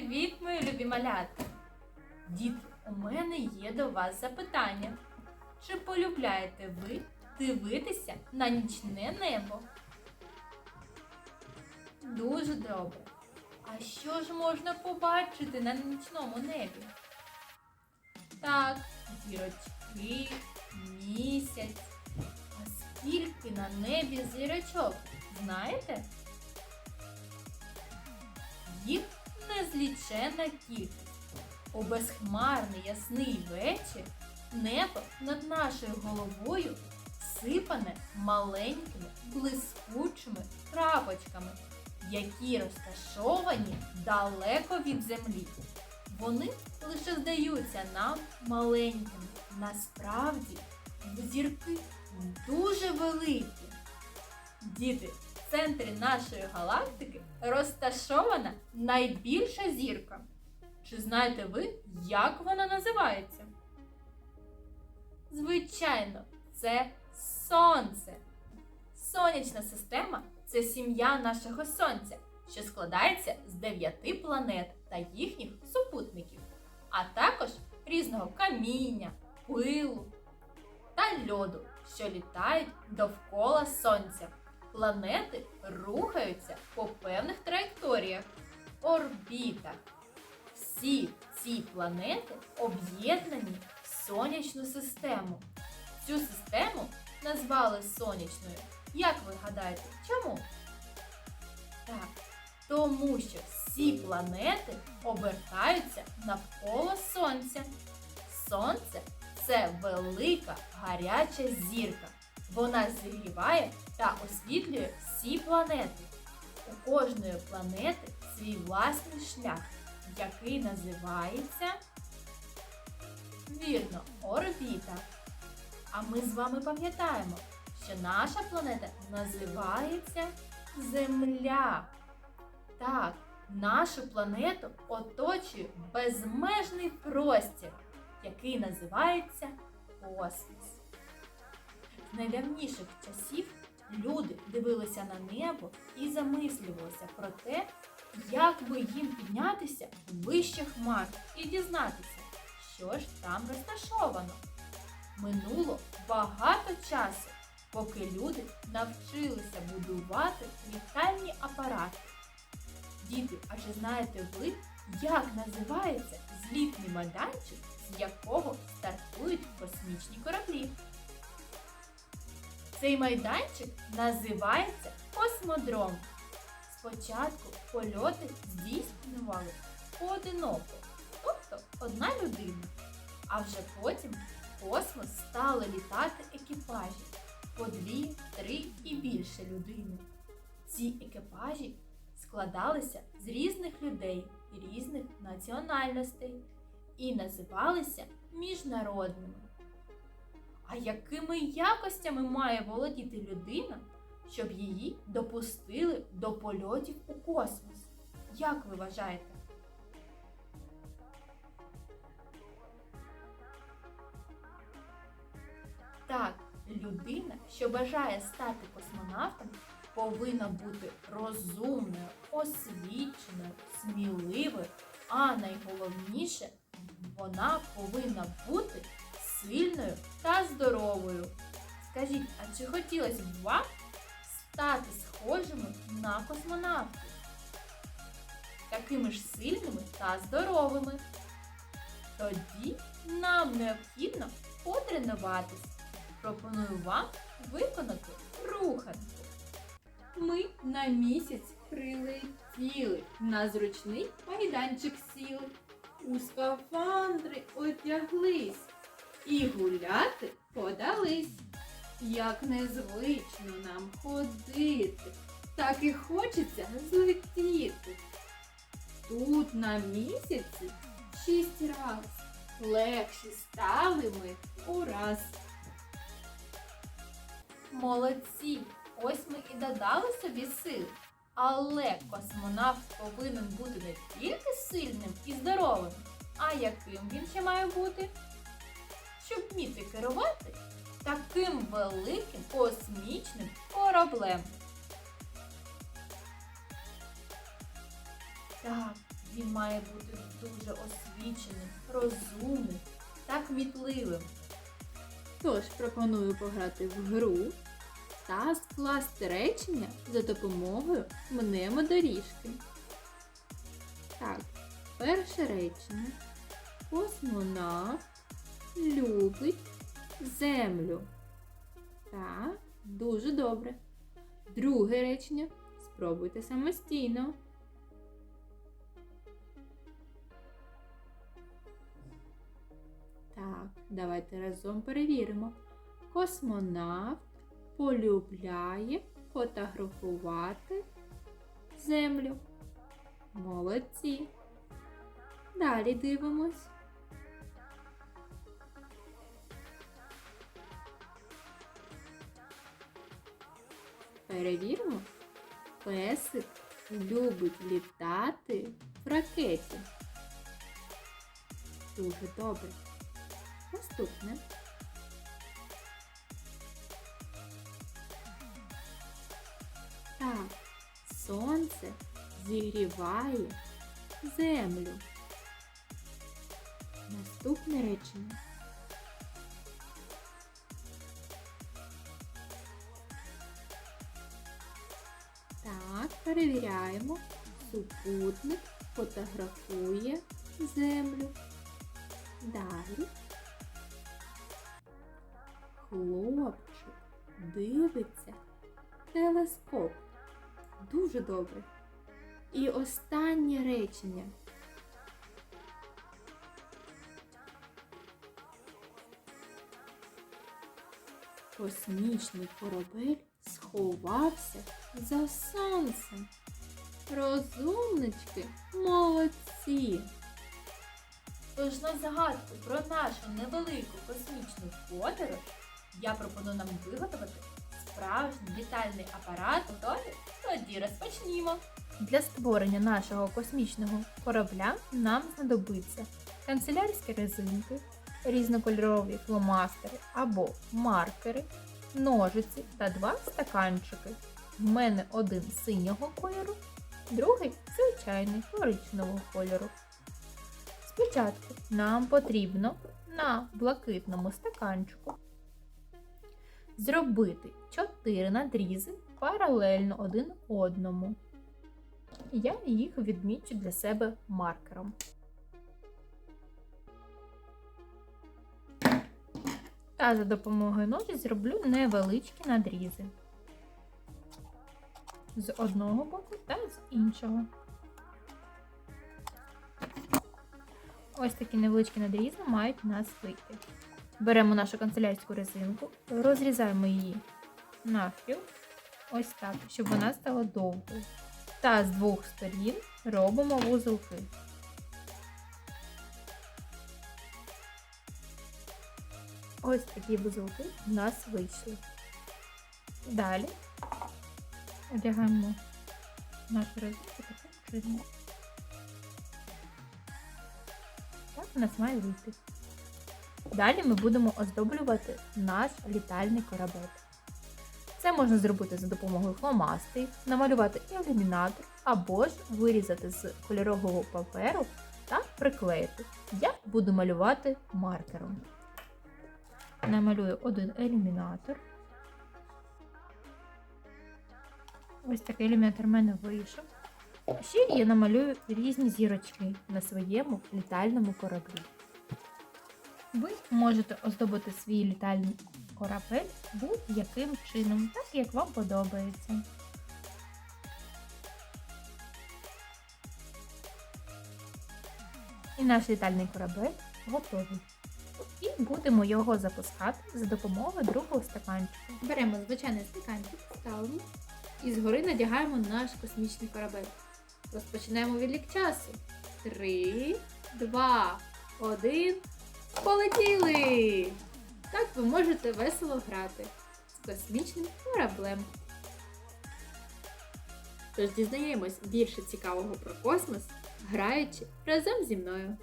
Привіт, мої любі малята! Діти, у мене є до вас запитання. Чи полюбляєте ви дивитися на нічне небо? Дуже добре. А що ж можна побачити на нічному небі? Так, зірочки, місяць. А скільки на небі зірочок, знаєте? Їх незліченна кількість. У безхмарний ясний вечір небо над нашою головою сипане маленькими блискучими крапочками, які розташовані далеко від землі. Вони лише здаються нам маленькими. Насправді зірки дуже великі. Діти, центрі нашої галактики розташована найбільша зірка. Чи знаєте ви, як вона називається? Звичайно, це Сонце. Сонячна система це сім'я нашого Сонця, що складається з дев'яти планет та їхніх супутників, а також різного каміння, пилу та льоду, що літають довкола Сонця. Планети рухаються по певних траєкторіях, орбітах. Всі ці планети об'єднані в сонячну систему. Цю систему назвали сонячною. Як ви гадаєте, чому? Так, тому що всі планети обертаються навколо Сонця. Сонце це велика гаряча зірка. Вона зігріває та освітлює всі планети. У кожної планети свій власний шлях, який називається вірно, орбіта. А ми з вами пам'ятаємо, що наша планета називається Земля. Так, нашу планету оточує безмежний простір, який називається космос. Найдавніших часів люди дивилися на небо і замислювалися про те, як би їм піднятися вище хмар і дізнатися, що ж там розташовано. Минуло багато часу, поки люди навчилися будувати літальні апарати. Діти, а чи знаєте ви, як називається злітний майданчик, з якого стартують космічні кораблі? Цей майданчик називається космодром. Спочатку польоти здійснювали поодиноко, тобто одна людина. А вже потім в космос стали літати екіпажі по дві, три і більше людини. Ці екіпажі складалися з різних людей різних національностей і називалися міжнародними. А якими якостями має володіти людина, щоб її допустили до польотів у космос? Як ви вважаєте? Так, людина, що бажає стати космонавтом, повинна бути розумною, освіченою, сміливою, а найголовніше, вона повинна бути сильною та здоровою. Скажіть, а чи хотілося б вам стати схожими на космонавтів? Такими ж сильними та здоровими? Тоді нам необхідно потренуватись. Пропоную вам виконати руханку. Ми на місяць прилетіли, на зручний майданчик сіли, у скафандри одяглись і гуляти подались. Як незвично нам ходити, так і хочеться злетіти. Тут на місяці шість раз легші стали ми ураз. Молодці! Ось ми і додали собі сил. Але космонавт повинен бути не тільки сильним і здоровим, а яким він ще має бути? Щоб вміти керувати таким великим космічним кораблем. Так, Він має бути дуже освіченим, розумним та кмітливим. Тож пропоную пограти в гру та скласти речення за допомогою мнемодоріжки. Так, перше речення. Космонавт любить землю. Так, дуже добре. Друге речення. Спробуйте самостійно. Так, давайте разом перевіримо. Космонавт полюбляє фотографувати землю. Молодці. Далі дивимось. Перевіримо. Песик любить літати в ракеті. Дуже добре. Наступне. Так, сонце зігріває землю. Наступне речення. Перевіряємо. Супутник фотографує землю. Далі. Хлопчик дивиться телескоп. Дуже добре. І останнє речення. Космічний корабель сховався за сонцем. Розумнички, молодці! Тож на загадку про нашу невелику космічну подорож я пропоную нам виготовити справжній літальний апарат. Готові? Тоді розпочнімо. Для створення нашого космічного корабля нам знадобиться канцелярські резинки, різнокольорові фломастери або маркери, ножиці та два стаканчики. В мене один синього кольору, другий звичайний коричневого кольору. Спочатку нам потрібно на блакитному стаканчику зробити 4 надрізи паралельно один одному. Я їх відмічу для себе маркером. Та за допомогою ножиць зроблю невеличкі надрізи з одного боку та з іншого. Ось такі невеличкі надрізи мають у нас вийти. Беремо нашу канцелярську резинку, розрізаємо її навпіл, ось так, щоб вона стала довгою. Та з двох сторін робимо вузолки. Ось такі вузолки у нас вийшли. Далі одягаємо нашу чином. Так у нас має вийти. Далі ми будемо оздоблювати наш літальний корабель. Це можна зробити за допомогою фломастерів, намалювати ілюмінатор або ж вирізати з кольорового паперу та приклеїти. Я буду малювати маркером. Намалюю один ілюмінатор. Ось такий ілюмінатор в мене вийшов. Ще я намалюю різні зірочки на своєму літальному кораблі. Ви можете оздобити свій літальний корабель будь-яким чином, так як вам подобається. І наш літальний корабель готовий. Будемо його запускати за допомогою другого стаканчика. Беремо звичайний стаканчик, ставимо і згори надягаємо наш космічний корабель. Розпочинаємо відлік часу. Три, два, один. Полетіли! Так ви можете весело грати з космічним кораблем. Тож дізнаємось більше цікавого про космос, граючи разом зі мною.